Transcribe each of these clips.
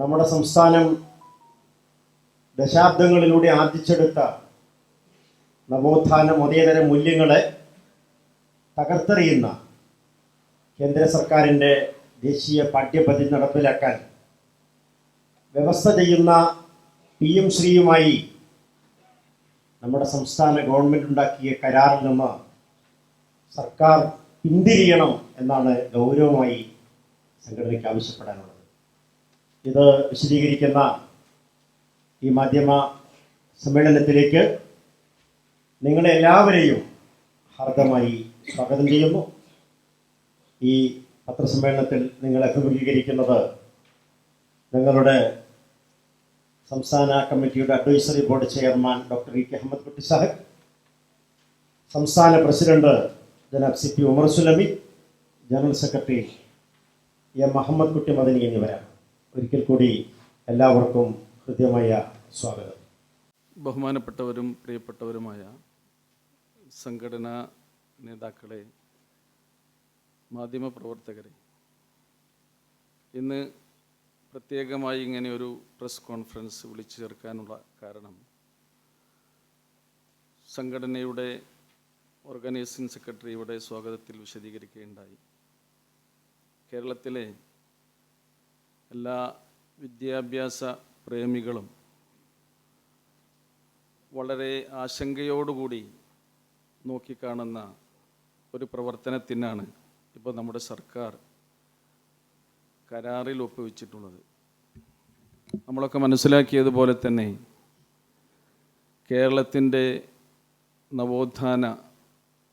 നമ്മുടെ സംസ്ഥാനം ദശാബ്ദങ്ങളിലൂടെ ആർജിച്ചെടുത്ത നവോത്ഥാന മതേതര മൂല്യങ്ങളെ തകർത്തെറിയുന്ന കേന്ദ്ര സർക്കാരിന്റെ ദേശീയ പാഠ്യപദ്ധതി നടപ്പിലാക്കാൻ വ്യവസ്ഥ ചെയ്യുന്ന പി എം ശ്രീയുമായി നമ്മുടെ സംസ്ഥാന ഗവൺമെന്റ് ഉണ്ടാക്കിയ കരാറിൽ നിന്ന് സർക്കാർ പിന്തിരിയണം എന്നാണ് ഗൗരവമായി സംഘടനയ്ക്ക് ആവശ്യപ്പെടാനുള്ളത്. ഇത് വിശദീകരിക്കുന്ന ഈ മാധ്യമ സമ്മേളനത്തിലേക്ക് നിങ്ങളെ എല്ലാവരെയും ഹാർദമായി സ്വാഗതം ചെയ്യുന്നു. ഈ പത്രസമ്മേളനത്തിൽ നിങ്ങൾ അഭിമുഖീകരിക്കുന്നത് നിങ്ങളുടെ സംസ്ഥാന കമ്മിറ്റിയുടെ advisory board chairman doctor E K Ahmed Kutty Sahib സംസ്ഥാന president Janab C P Umar Sulami general secretary M Ahmed Kutty Madani എന്നിവരാണ്. ഒരിക്കൽ കൂടി എല്ലാവർക്കും ഹൃദ്യമായ സ്വാഗതം. ബഹുമാനപ്പെട്ടവരും പ്രിയപ്പെട്ടവരുമായ സംഘടനാ നേതാക്കളെ മാധ്യമപ്രവർത്തകരെ ഇന്ന് പ്രത്യേകമായി ഇങ്ങനെ ഒരു പ്രസ് കോൺഫറൻസ് വിളിച്ചു ചേർക്കാനുള്ള കാരണം സംഘടനയുടെ ഓർഗനൈസിംഗ് സെക്രട്ടറിയുടെ സ്വാഗതത്തിൽ വിശദീകരിക്കുകയുണ്ടായി. കേരളത്തിലെ എല്ലാ വിദ്യാഭ്യാസ പ്രേമികളും വളരെ ആശങ്കയോടുകൂടി നോക്കിക്കാണുന്ന ഒരു പ്രവർത്തനത്തിനാണ് ഇപ്പോൾ നമ്മുടെ സർക്കാർ കരാറിൽ ഒപ്പുവെച്ചിട്ടുള്ളത്. നമ്മളൊക്കെ മനസ്സിലാക്കിയതുപോലെ തന്നെ കേരളത്തിന്റെ നവോത്ഥാന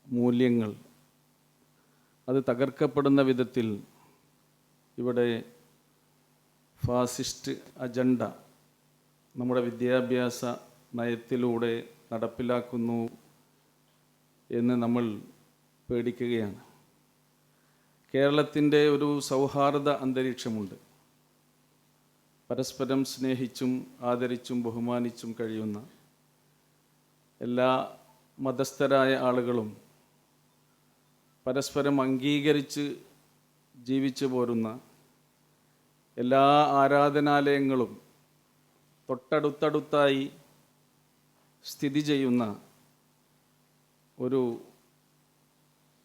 മൂല്യങ്ങൾ അത് തകർക്കപ്പെടുന്ന വിധത്തിൽ ഇവിടെ ഫാസിസ്റ്റ് അജണ്ട നമ്മുടെ വിദ്യാഭ്യാസ നയത്തിലൂടെ നടപ്പിലാക്കുന്നു എന്ന് നമ്മൾ പേടിക്കുകയാണ്. കേരളത്തിന്റെ ഒരു സൗഹാർദ്ദ അന്തരീക്ഷമുണ്ട്. പരസ്പരം സ്നേഹിച്ചും ആദരിച്ചും ബഹുമാനിച്ചും കഴിയുന്ന എല്ലാ മതസ്ഥരായ ആളുകളും പരസ്പരം അംഗീകരിച്ച് ജീവിച്ചു പോരുന്ന എല്ലാ ആരാധനാലയങ്ങളും തൊട്ടടുത്തടുത്തായി സ്ഥിതി ചെയ്യുന്ന ഒരു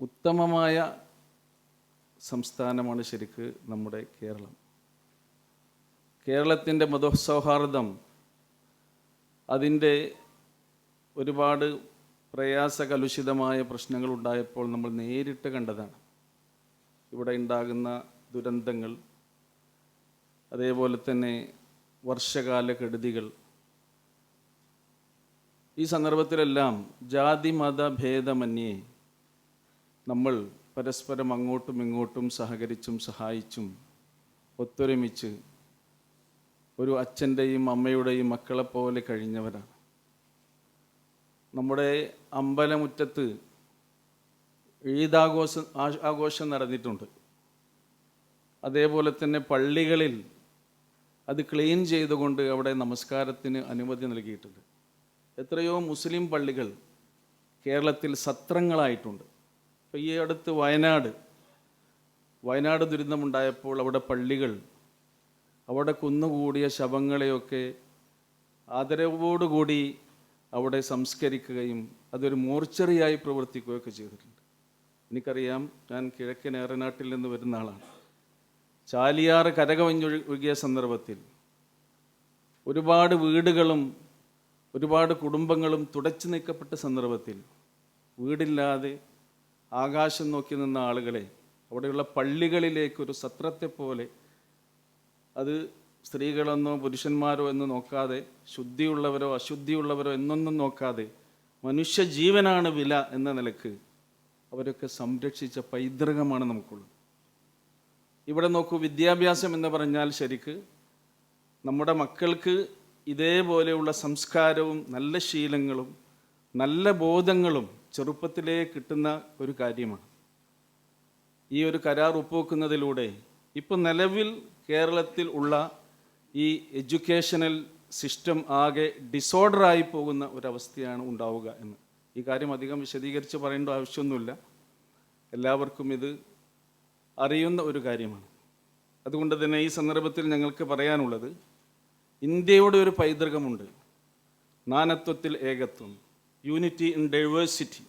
ഉത്തമമായ സംസ്ഥാനമാണ് ശരിക്ക് നമ്മുടെ കേരളം. കേരളത്തിന്റെ മതസൗഹാർദ്ദം അതിന്റെ ഒരുപാട് പ്രയാസകലുഷിതമായ പ്രശ്നങ്ങൾ ഉണ്ടായപ്പോൾ നമ്മൾ നേരിട്ട് കണ്ടതാണ്. ഇവിടെ ഉണ്ടാകുന്ന ദുരന്തങ്ങൾ അതേപോലെ തന്നെ വർഷകാല കെടുതികൾ ഈ സന്ദർഭത്തിലെല്ലാം ജാതി മത ഭേദമന്യേ നമ്മൾ പരസ്പരം അങ്ങോട്ടും ഇങ്ങോട്ടും സഹകരിച്ചും സഹായിച്ചും ഒത്തൊരുമിച്ച് ഒരു അച്ഛന്റെയും അമ്മയുടെയും മക്കളെപ്പോലെ കഴിഞ്ഞവരാണ്. നമ്മുടെ അമ്പലമുറ്റത്ത് ഈദാഘോഷം ആഘോഷം നടന്നിട്ടുണ്ട്. അതേപോലെ തന്നെ പള്ളികളിൽ അത് ക്ലീൻ ചെയ്തുകൊണ്ട് അവിടെ നമസ്കാരത്തിന് അനുമതി നൽകിയിട്ടുണ്ട്. എത്രയോ മുസ്ലിം പള്ളികൾ കേരളത്തിൽ സത്രങ്ങളായിട്ടുണ്ട്. ഇപ്പോൾ ഈ അടുത്ത് വയനാട് വയനാട് ദുരിതമുണ്ടായപ്പോൾ അവിടെ പള്ളികൾ അവിടെ കുന്നുകൂടിയ ശവങ്ങളെയൊക്കെ ആദരവോടുകൂടി അവിടെ സംസ്കരിക്കുകയും അതൊരു മോർച്ചറിയായി പ്രവർത്തിക്കുകയൊക്കെ ചെയ്തിട്ടുണ്ട്. എനിക്കറിയാം ഞാൻ കിഴക്കൻ ഏറനാട്ടിൽ നിന്ന് വരുന്ന ആളാണ്. ചാലിയാറ് കരകവഞ്ഞൊഴുകിയ സന്ദർഭത്തിൽ ഒരുപാട് വീടുകളും ഒരുപാട് കുടുംബങ്ങളും തുടച്ചു നീക്കപ്പെട്ട സന്ദർഭത്തിൽ വീടില്ലാതെ ആകാശം നോക്കി നിന്ന ആളുകളെ അവിടെയുള്ള പള്ളികളിലേക്കൊരു സത്രത്തെ പോലെ അത് സ്ത്രീകളെന്നോ പുരുഷന്മാരോ എന്ന് നോക്കാതെ ശുദ്ധിയുള്ളവരോ അശുദ്ധിയുള്ളവരോ എന്നൊന്നും നോക്കാതെ മനുഷ്യ ജീവനാണ് വില എന്ന നിലയ്ക്ക് അവരൊക്കെ സംരക്ഷിച്ച പൈതൃകമാണ് നമുക്കുള്ളത്. ഇവിടെ നോക്കൂ വിദ്യാഭ്യാസം എന്ന് പറഞ്ഞാൽ ശരിക്ക് നമ്മുടെ മക്കൾക്ക് ഇതേപോലെയുള്ള സംസ്കാരവും നല്ല ശീലങ്ങളും നല്ല ബോധങ്ങളും ചെറുപ്പത്തിലേ കിട്ടുന്ന ഒരു കാര്യമാണ്. ഈ ഒരു കരാർ ഒപ്പുവെക്കുന്നതിലൂടെ ഇപ്പം നിലവിൽ കേരളത്തിൽ ഉള്ള ഈ എഡ്യൂക്കേഷണൽ സിസ്റ്റം ആകെ ഡിസോർഡറായി പോകുന്ന ഒരവസ്ഥയാണ് ഉണ്ടാവുക എന്ന്. ഈ കാര്യം അധികം വിശദീകരിച്ച് പറയേണ്ട ആവശ്യമൊന്നുമില്ല. എല്ലാവർക്കും ഇത് അറിയുന്ന ഒരു കാര്യമാണ്. അതുകൊണ്ട് തന്നെ ഈ സന്ദർഭത്തിൽ ഞങ്ങൾക്ക് പറയാനുള്ളത് ഇന്ത്യയുടെ ഒരു പൈതൃകമുണ്ട്. നാനത്വത്തിൽ ഏകത്വം യൂണിറ്റി ഇൻ ഡൈവേഴ്സിറ്റി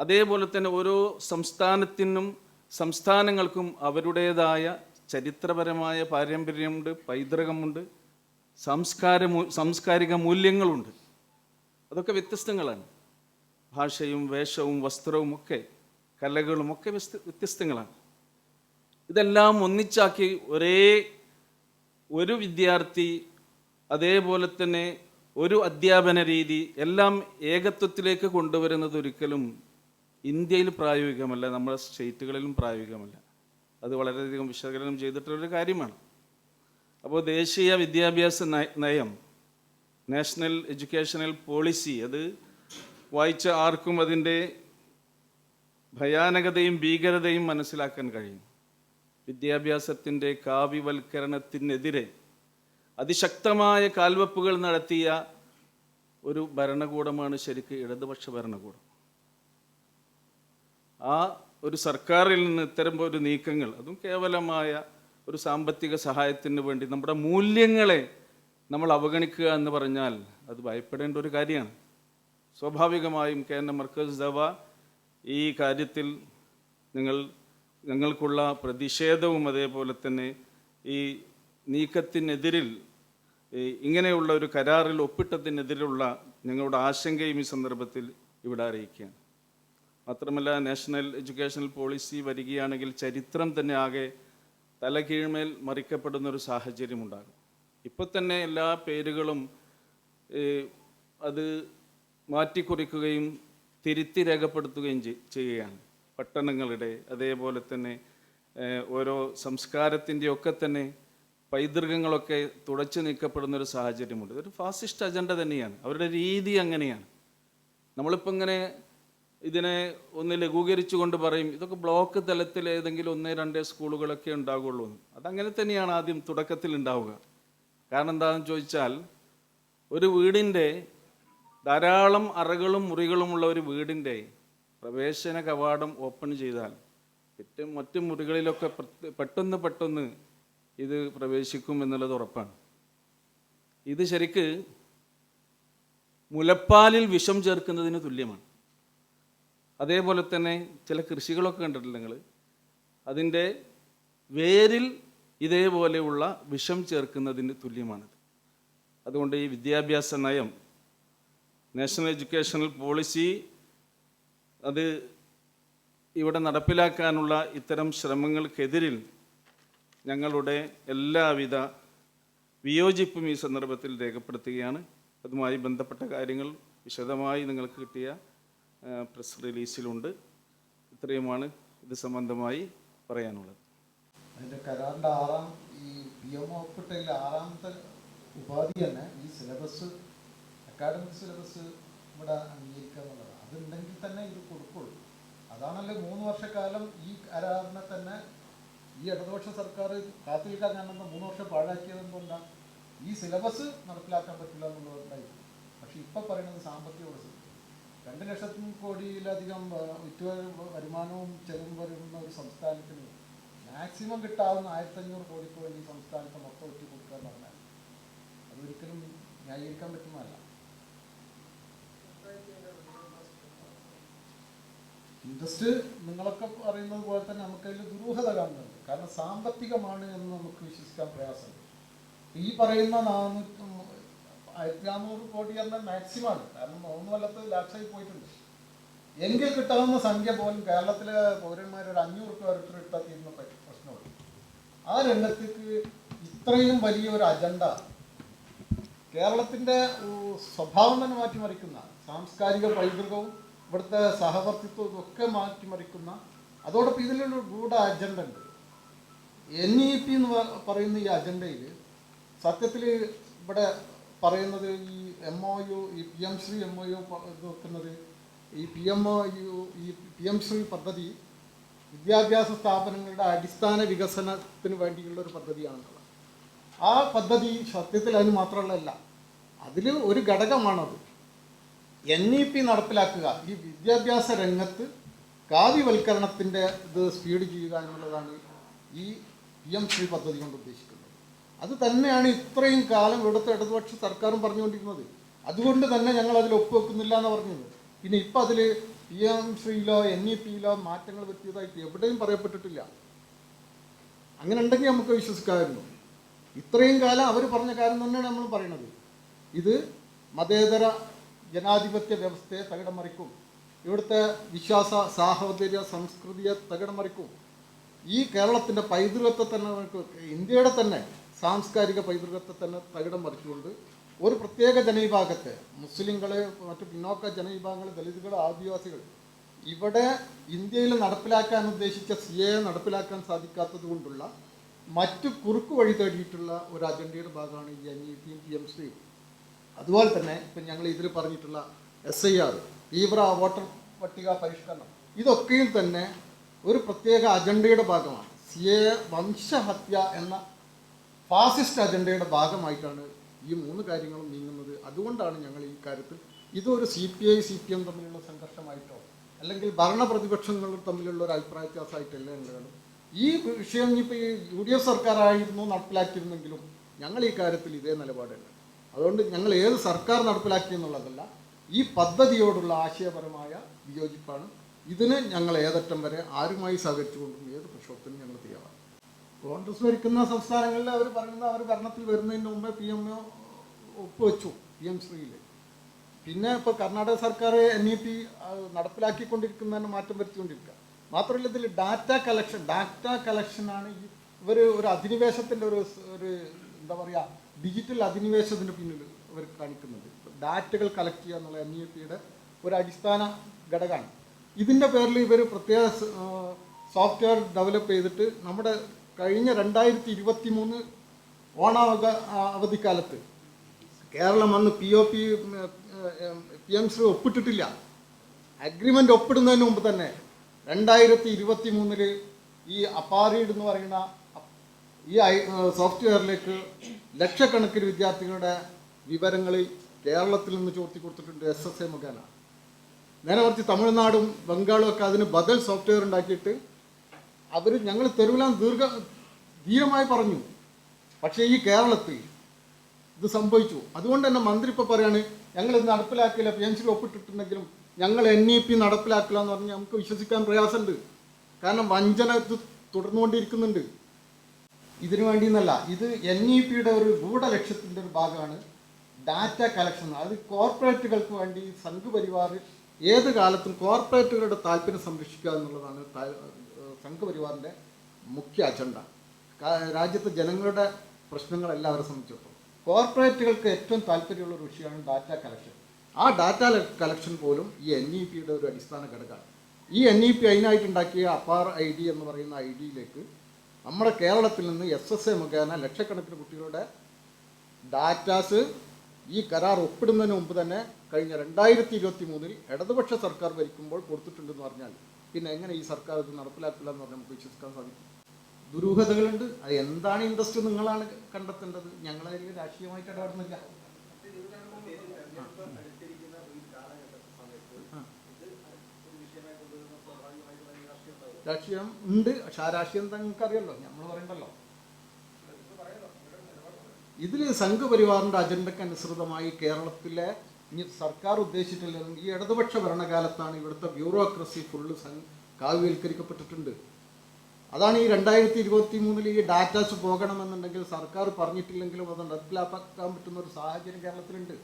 അതേപോലെ തന്നെ ഓരോ സംസ്ഥാനത്തിനും സംസ്ഥാനങ്ങൾക്കും അവരുടേതായ ചരിത്രപരമായ പാരമ്പര്യമുണ്ട് പൈതൃകമുണ്ട് സംസ്കാര സാംസ്കാരിക മൂല്യങ്ങളുണ്ട്. അതൊക്കെ വ്യത്യസ്തങ്ങളാണ്. ഭാഷയും വേഷവും വസ്ത്രവും ഒക്കെ കലകളും ഒക്കെ വ്യസ്ത- വ്യത്യസ്തങ്ങളാണ്. ഇതെല്ലാം ഒന്നിച്ചാക്കി ഒരേ ഒരു വിദ്യാർത്ഥി അതേപോലെ തന്നെ ഒരു അധ്യാപന രീതി എല്ലാം ഏകത്വത്തിലേക്ക് കൊണ്ടുവരുന്നത് ഒരിക്കലും ഇന്ത്യയിൽ പ്രായോഗികമല്ല നമ്മുടെ സ്റ്റേറ്റുകളിലും പ്രായോഗികമല്ല. അത് വളരെയധികം വിശകലനം ചെയ്തിട്ടുള്ളൊരു കാര്യമാണ്. അപ്പോൾ ദേശീയ വിദ്യാഭ്യാസ നയം നാഷണൽ എഡ്യൂക്കേഷണൽ പോളിസി അത് വായിച്ച ആർക്കും അതിന്റെ ഭയാനകതയും ഭീകരതയും മനസ്സിലാക്കാൻ കഴിയും. വിദ്യാഭ്യാസത്തിന്റെ കാവ്യവൽക്കരണത്തിനെതിരെ അതിശക്തമായ കാൽവെപ്പുകൾ നടത്തിയ ഒരു ഭരണകൂടമാണ് ശരിക്ക് ഇടതുപക്ഷ ഭരണകൂടം. ആ ഒരു സർക്കാരിൽ നിന്ന് ഇത്തരം ഒരു നീക്കങ്ങൾ അതും കേവലമായ ഒരു സാമ്പത്തിക സഹായത്തിന് വേണ്ടി നമ്മുടെ മൂല്യങ്ങളെ നമ്മൾ അവഗണിക്കുക എന്ന് പറഞ്ഞാൽ അത് ഭയപ്പെടേണ്ട ഒരു കാര്യമാണ്. സ്വാഭാവികമായും K N M Markaz Dawa ഈ കാര്യത്തിൽ നിങ്ങൾ ഞങ്ങൾക്കുള്ള പ്രതിഷേധവും അതേപോലെ തന്നെ ഈ നീക്കത്തിനെതിരിൽ ഇങ്ങനെയുള്ള ഒരു കരാറിൽ ഒപ്പിട്ടതിനെതിരുള്ള ഞങ്ങളുടെ ആശങ്കയും ഈ സന്ദർഭത്തിൽ ഇവിടെ അറിയിക്കുകയാണ്. മാത്രമല്ല നാഷണൽ എഡ്യൂക്കേഷണൽ പോളിസി വരികയാണെങ്കിൽ ചരിത്രം തന്നെ ആകെ തലകീഴ്മേൽ മറിക്കപ്പെടുന്ന ഒരു സാഹചര്യം ഉണ്ടാകും. ഇപ്പോൾ തന്നെ എല്ലാ പേരുകളും അത് മാറ്റിക്കുറിക്കുകയും തിരുത്തി രേഖപ്പെടുത്തുകയും ചെയ്യുകയാണ്. പട്ടണങ്ങളുടെ അതേപോലെ തന്നെ ഓരോ സംസ്കാരത്തിന്റെ ഒക്കെ തന്നെ പൈതൃകങ്ങളൊക്കെ തുടച്ചു നീക്കപ്പെടുന്ന ഒരു സാഹചര്യമുണ്ട്. ഇതൊരു ഫാസിസ്റ്റ് അജണ്ട തന്നെയാണ്. അവരുടെ രീതി അങ്ങനെയാണ്. നമ്മളിപ്പോൾ ഇങ്ങനെ ഇതിനെ ഒന്ന് ലഘൂകരിച്ചു കൊണ്ട് പറയും ഇതൊക്കെ ബ്ലോക്ക് തലത്തിൽ ഏതെങ്കിലും ഒന്നേ രണ്ടേ സ്കൂളുകളൊക്കെ ഉണ്ടാകുള്ളൂ അതങ്ങനെ തന്നെയാണ് ആദ്യം തുടക്കത്തിൽ ഉണ്ടാവുക. കാരണം എന്താണെന്ന് ചോദിച്ചാൽ ഒരു വീടിന്റെ ധാരാളം അറകളും മുറികളുമുള്ള ഒരു വീടിന്റെ പ്രവേശന കവാടം ഓപ്പൺ ചെയ്താൽ മറ്റ് മറ്റു മുറികളിലൊക്കെ പെട്ടെന്ന് പെട്ടെന്ന് ഇത് പ്രവേശിക്കും എന്നുള്ളത് ഉറപ്പാണ്. ഇത് ശരിക്ക് മുലപ്പാലിൽ വിഷം ചേർക്കുന്നതിന് തുല്യമാണ്. അതേപോലെ തന്നെ ചില കൃഷികളൊക്കെ കണ്ടിട്ടില്ല നിങ്ങൾ അതിന്റെ വേരിൽ ഇതേപോലെയുള്ള വിഷം ചേർക്കുന്നതിന് തുല്യമാണത്. അതുകൊണ്ട് ഈ വിദ്യാഭ്യാസ നയം നാഷണൽ എഡ്യൂക്കേഷണൽ പോളിസി അത് ഇവിടെ നടപ്പിലാക്കാനുള്ള ഇത്തരം ശ്രമങ്ങൾക്കെതിരിൽ ഞങ്ങളുടെ എല്ലാവിധ വിയോജിപ്പും ഈ സന്ദർഭത്തിൽ രേഖപ്പെടുത്തുകയാണ്. അതുമായി ബന്ധപ്പെട്ട കാര്യങ്ങൾ വിശദമായി നിങ്ങൾക്ക് കിട്ടിയ പ്രസ് റിലീസിലുണ്ട്. ഇത്രയുമാണ് ഇത് സംബന്ധമായി പറയാനുള്ളത്. അതിന്റെ കരാറിന്റെ ആറാം ഈ പി എം ഒപ്പിട്ടതിൽ ആറാമത്തെ ഉപാധി തന്നെ ഈ സിലബസ് അക്കാഡമിക് സിലബസ് ഇവിടെ അംഗീകരിക്കുക അതുണ്ടെങ്കിൽ തന്നെ ഇത് കൊടുക്കുള്ളൂ. അതാണല്ലോ മൂന്ന് വർഷക്കാലം ഈ കരാറിനെ തന്നെ ഈ ഇടതുപക്ഷ സർക്കാർ കാത്തിരിക്കാൻ കാണുന്ന മൂന്ന് വർഷം പാഴാക്കിയത് എന്തുകൊണ്ടാണ് ഈ സിലബസ് നടപ്പിലാക്കാൻ പറ്റില്ല എന്നുള്ളതുണ്ടായിരുന്നു പക്ഷെ ഇപ്പം പറയുന്നത് സാമ്പത്തിക വർഷം രണ്ട് ലക്ഷത്തി കോടിയിലധികം ആ, വിറ്റ് വ- വരുമാനവും ചെലവും വരുന്ന ഒരു സംസ്ഥാനത്തിന് മാക്സിമം കിട്ടാവുന്ന ആയിരത്തഞ്ഞൂറ് കോടി വേണ്ടി ഈ സംസ്ഥാനത്ത് മൊത്തം ഒറ്റ കൊടുക്കുക എന്ന് പറഞ്ഞാൽ അതൊരിക്കലും ന്യായീകരിക്കാൻ പറ്റുന്നതല്ല. ഇൻട്രസ്റ്റ് നിങ്ങളൊക്കെ പറയുന്നത് പോലെ തന്നെ നമുക്കതിൽ ദുരൂഹത കാണുന്നുണ്ട്. കാരണം സാമ്പത്തികമാണ് എന്ന് നമുക്ക് വിശ്വസിക്കാൻ പ്രയാസമുണ്ട് ഈ പറയുന്ന നാനൂറ്റി ആയിരത്തി നാനൂറ് കോടി എന്ന മാക്സിമാണ് കാരണം മൂന്ന് കൊല്ലത്ത് ലാക്ഷായി പോയിട്ടുണ്ട്. എങ്കിൽ കിട്ടാവുന്ന സംഖ്യ പോലും കേരളത്തിലെ പൗരന്മാർ ഒരു അഞ്ഞൂറ് രൂപ ഓരോരുത്തർ ഇട്ടാൽ തീരുന്ന പ്രശ്നമുള്ളൂ ആ രംഗത്തേക്ക് ഇത്രയും വലിയൊരു അജണ്ട കേരളത്തിന്റെ സ്വഭാവം തന്നെ മാറ്റിമറിക്കുന്ന സാംസ്കാരിക പൈതൃകവും ഇവിടുത്തെ സഹവർത്തിത്വം ഒക്കെ മാറ്റിമറിക്കുന്ന അതോടൊപ്പം ഇതിലൊരു ഗൂഢ അജണ്ട ഉണ്ട്. എൻ ഇ പി എന്ന് പറയുന്ന ഈ അജണ്ടയിൽ സത്യത്തിൽ ഇവിടെ പറയുന്നത് ഈ എം ഒ യു ഈ P M Shri M O U ഇത് വെക്കുന്നത് ഈ പി എം ഒ യു ഈ പി എം ശ്രീ പദ്ധതി വിദ്യാഭ്യാസ സ്ഥാപനങ്ങളുടെ അടിസ്ഥാന വികസനത്തിന് വേണ്ടിയുള്ള ഒരു പദ്ധതിയാണെന്നുള്ളത് ആ പദ്ധതി സത്യത്തിൽ അതിന് മാത്രമുള്ളതല്ല അതിൽ ഒരു ഘടകമാണത്. എൻ ഇ പി നടപ്പിലാക്കുക. ഈ വിദ്യാഭ്യാസ രംഗത്ത് കാവ്യവൽക്കരണത്തിന്റെ ഇത് സ്പീഡ് ചെയ്യുക എന്നുള്ളതാണ് ഈ പി എം ശ്രീ പദ്ധതി കൊണ്ട് ഉദ്ദേശിക്കുന്നത്. അത് തന്നെയാണ് ഇത്രയും കാലം ഇവിടുത്തെ ഇടതുപക്ഷ സർക്കാരും പറഞ്ഞുകൊണ്ടിരുന്നത്. അതുകൊണ്ട് തന്നെ ഞങ്ങൾ അതിൽ ഒപ്പുവെക്കുന്നില്ല എന്ന് പറഞ്ഞത്. പിന്നെ ഇപ്പം അതിൽ പി എം ശ്രീയിലോ എൻ ഇ പിയിലോ മാറ്റങ്ങൾ വരുത്തിയതായിട്ട് എവിടെയും പറയപ്പെട്ടിട്ടില്ല. അങ്ങനെ ഉണ്ടെങ്കിൽ നമുക്ക് വിശ്വസിക്കാമായിരുന്നു. ഇത്രയും കാലം അവർ പറഞ്ഞ കാര്യം തന്നെയാണ് നമ്മൾ പറയുന്നത് ഇത് മതേതര ജനാധിപത്യ വ്യവസ്ഥയെ തകിടം മറിക്കും ഇവിടുത്തെ വിശ്വാസ സാഹോദര്യ സംസ്കൃതിയെ തകിടം മറിക്കും ഈ കേരളത്തിന്റെ പൈതൃകത്തെ തന്നെ ഇന്ത്യയുടെ തന്നെ സാംസ്കാരിക പൈതൃകത്തെ തന്നെ തകിടം മറിച്ചുകൊണ്ട് ഒരു പ്രത്യേക ജനവിഭാഗത്തെ മുസ്ലിങ്ങൾ മറ്റു പിന്നോക്ക ജനവിഭാഗങ്ങൾ ദലിതുകൾ ആദിവാസികൾ ഇവിടെ ഇന്ത്യയിൽ നടപ്പിലാക്കാൻ ഉദ്ദേശിച്ച സി എ നടപ്പിലാക്കാൻ സാധിക്കാത്തത് കൊണ്ടുള്ള മറ്റു കുറുക്കു വഴി തേടിയിട്ടുള്ള ഒരു അജണ്ടയുടെ ഭാഗമാണ് ഈ എൻ ഇ പി എം സിയും അതുപോലെ തന്നെ ഇപ്പം ഞങ്ങൾ ഇതിൽ പറഞ്ഞിട്ടുള്ള എസ് ഐ ആർ തീവ്ര വോട്ടർ പട്ടിക പരിഷ്കരണം ഇതൊക്കെയും തന്നെ ഒരു പ്രത്യേക അജണ്ടയുടെ ഭാഗമാണ്. സി എ വംശഹത്യ എന്ന ഫാസിസ്റ്റ് അജണ്ടയുടെ ഭാഗമായിട്ടാണ് ഈ മൂന്ന് കാര്യങ്ങളും നീങ്ങുന്നത്. അതുകൊണ്ടാണ് ഞങ്ങൾ ഈ കാര്യത്തിൽ ഇതൊരു C P I C P M തമ്മിലുള്ള സംഘർഷമായിട്ടോ അല്ലെങ്കിൽ ഭരണപ്രതിപക്ഷങ്ങൾ തമ്മിലുള്ള ഒരു അഭിപ്രായ വ്യത്യാസമായിട്ടല്ല ഞങ്ങൾ ഈ വിഷയം ഇപ്പോൾ യു ഡി എഫ് സർക്കാരായിരുന്നു നടപ്പിലാക്കിയിരുന്നെങ്കിലും ഞങ്ങൾ ഈ കാര്യത്തിൽ ഇതേ നിലപാടുണ്ട് അതുകൊണ്ട് ഞങ്ങൾ ഏത് സർക്കാർ നടപ്പിലാക്കി എന്നുള്ളതല്ല ഈ പദ്ധതിയോടുള്ള ആശയപരമായ വിയോജിപ്പാണ്. ഇതിന് ഞങ്ങൾ ഏതറ്റം വരെ ആരുമായി സഹകരിച്ചുകൊണ്ടും ഏത് പ്രക്ഷോഭത്തിനും ഞങ്ങൾ തയ്യാറാണ്. കോൺഗ്രസ് ഭരിക്കുന്ന സംസ്ഥാനങ്ങളിൽ അവർ പറയുന്നത് അവർ ഭരണത്തിൽ വരുന്നതിന് മുമ്പേ പി എം ഒപ്പുവെച്ചു പി എം ശ്രീയിൽ. പിന്നെ ഇപ്പോൾ കർണാടക സർക്കാർ എൻ ഇ പി നടപ്പിലാക്കിക്കൊണ്ടിരിക്കുന്നതിന് മാറ്റം വരുത്തിക്കൊണ്ടിരിക്കുക. മാത്രമല്ല ഇതിൽ ഡാറ്റ കളക്ഷൻ ഡാറ്റ കളക്ഷനാണ് ഇവർ ഒരു അധിനിവേശത്തിന്റെ ഒരു ഒരു എന്താ പറയുക ഡിജിറ്റൽ അധിനിവേശത്തിന് പിന്നിൽ അവർ കാണിക്കുന്നത്. ഡാറ്റകൾ കളക്ട് ചെയ്യുക എന്നുള്ള എൻ ഇ പിയുടെ ഒരു അടിസ്ഥാന ഘടകമാണ്. ഇതിന്റെ പേരിൽ ഇവർ പ്രത്യേക സോഫ്റ്റ്വെയർ ഡെവലപ്പ് ചെയ്തിട്ട് നമ്മുടെ കഴിഞ്ഞ രണ്ടായിരത്തി ഇരുപത്തി മൂന്ന് ഓണാവക അവധിക്കാലത്ത് കേരളം അന്ന് P O P P M Shri ഒപ്പിട്ടിട്ടില്ല. Agreement ഒപ്പിടുന്നതിന് മുമ്പ് തന്നെ രണ്ടായിരത്തി ഇരുപത്തി മൂന്നിൽ ഈ അപ്പാരീഡ് എന്ന് പറയുന്ന ഈ ഐ- സോഫ്റ്റ്വെയറിലേക്ക് ലക്ഷക്കണക്കിന് വിദ്യാർത്ഥികളുടെ വിവരങ്ങളിൽ കേരളത്തിൽ നിന്ന് ചോർത്തി കൊടുത്തിട്ടുണ്ട് എസ് എസ് എ മുഖേന. നേരെ മറിച്ച് തമിഴ്നാടും ബംഗാളും ഒക്കെ അതിന് ബദൽ സോഫ്റ്റ്വെയർ ഉണ്ടാക്കിയിട്ട് അവർ ഞങ്ങൾ തെരുവിലാൻ ദീർഘ ധീരമായി പറഞ്ഞു. പക്ഷേ ഈ കേരളത്തിൽ ഇത് സംഭവിച്ചു. അതുകൊണ്ട് തന്നെ മന്ത്രി ഇപ്പോൾ പറയാണ് ഞങ്ങൾ ഇത് നടപ്പിലാക്കില്ല പി എൻ സി ഒപ്പിട്ടിട്ടുണ്ടെങ്കിലും ഞങ്ങൾ എൻ ഇ പി നടപ്പിലാക്കില്ല എന്ന് പറഞ്ഞാൽ നമുക്ക് വിശ്വസിക്കാൻ പ്രയാസമുണ്ട്. കാരണം വഞ്ചന ഇത് തുടർന്നുകൊണ്ടിരിക്കുന്നുണ്ട്. ഇതിനു വേണ്ടി എന്നല്ല ഇത് എൻ ഇ പിയുടെ ഒരു ഗൂഢലക്ഷ്യത്തിന്റെ ഒരു ഭാഗമാണ് ഡാറ്റ കളക്ഷൻ അത് കോർപ്പറേറ്റുകൾക്ക് വേണ്ടി സംഘപരിവാർ ഏത് കാലത്തും കോർപ്പറേറ്റുകളുടെ താല്പര്യം സംരക്ഷിക്കുക എന്നുള്ളതാണ് സംഘപരിവാറിന്റെ മുഖ്യ അജണ്ട രാജ്യത്തെ ജനങ്ങളുടെ പ്രശ്നങ്ങളെല്ലാം അവരെ സംബന്ധിച്ചിടത്തോളം. കോർപ്പറേറ്റുകൾക്ക് ഏറ്റവും താല്പര്യമുള്ള ഒരു വിഷയമാണ് ഡാറ്റ കളക്ഷൻ ആ ഡാറ്റ കളക്ഷൻ പോലും ഈ എൻ ഇ പിയുടെ ഒരു അടിസ്ഥാന ഘടകമാണ്. ഈ എൻ ഇ പി അതിനായിട്ടുണ്ടാക്കിയ അപ്പാർ ഐ ഡി എന്ന് പറയുന്ന ഐ ഡിയിലേക്ക് നമ്മുടെ കേരളത്തിൽ നിന്ന് എസ് എസ് എ മുഖേന ലക്ഷക്കണക്കിന് കുട്ടികളുടെ ഡാറ്റാസ് ഈ കരാർ ഒപ്പിടുന്നതിന് മുമ്പ് തന്നെ കഴിഞ്ഞ രണ്ടായിരത്തി ഇരുപത്തി മൂന്നിൽ ഇടതുപക്ഷ സർക്കാർ ഭരിക്കുമ്പോൾ കൊടുത്തിട്ടുണ്ടെന്ന് പറഞ്ഞാൽ പിന്നെ എങ്ങനെ ഈ സർക്കാർ ഇത് നടപ്പിലാക്കില്ല എന്ന് പറഞ്ഞാൽ നമുക്ക് വിശ്വസിക്കാൻ സാധിക്കും. ദുരൂഹതകളുണ്ട്. അത് എന്താണ് ഇൻട്രസ്റ്റ് നിങ്ങളാണ് കണ്ടെത്തേണ്ടത്? ഞങ്ങളതിൽ രാഷ്ട്രീയമായിട്ട് ഇടപെടുന്നില്ല. രാഷ്ട്രീയം ഉണ്ട്. പക്ഷെ ആ രാഷ്ട്രീയം തങ്ങൾക്ക് നിങ്ങൾക്ക് അറിയാലോ നമ്മൾ പറയണ്ടല്ലോ. ഇതിൽ സംഘപരിവാറിന്റെ അജണ്ടയ്ക്ക് അനുസൃതമായി കേരളത്തിലെ ഇനി സർക്കാർ ഉദ്ദേശിച്ചിട്ടില്ലെന്നും ഈ ഇടതുപക്ഷ ഭരണകാലത്താണ് ഇവിടുത്തെ ബ്യൂറോക്രസി ഫുള്ള് കാവ്യവൽക്കരിക്കപ്പെട്ടിട്ടുണ്ട്. അതാണ് ഈ രണ്ടായിരത്തി ഇരുപത്തി മൂന്നിൽ ഈ ഡാറ്റാസ് പോകണമെന്നുണ്ടെങ്കിൽ സർക്കാർ പറഞ്ഞിട്ടില്ലെങ്കിലും അത് നടപ്പിലാക്കാൻ പറ്റുന്ന ഒരു സാഹചര്യം കേരളത്തിലുണ്ട്.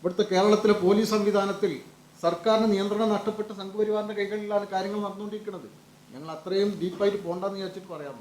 ഇവിടുത്തെ കേരളത്തിലെ പോലീസ് സംവിധാനത്തിൽ സർക്കാരിന് നിയന്ത്രണം നഷ്ടപ്പെട്ട് സംഘപരിവാറിന്റെ കൈകളിലാണ് കാര്യങ്ങൾ നടന്നുകൊണ്ടിരിക്കുന്നത്. ഞങ്ങൾ അത്രയും ഡീപ്പായിട്ട് പോകണ്ടെന്ന് വിചാരിച്ചിട്ട് പറയാൻ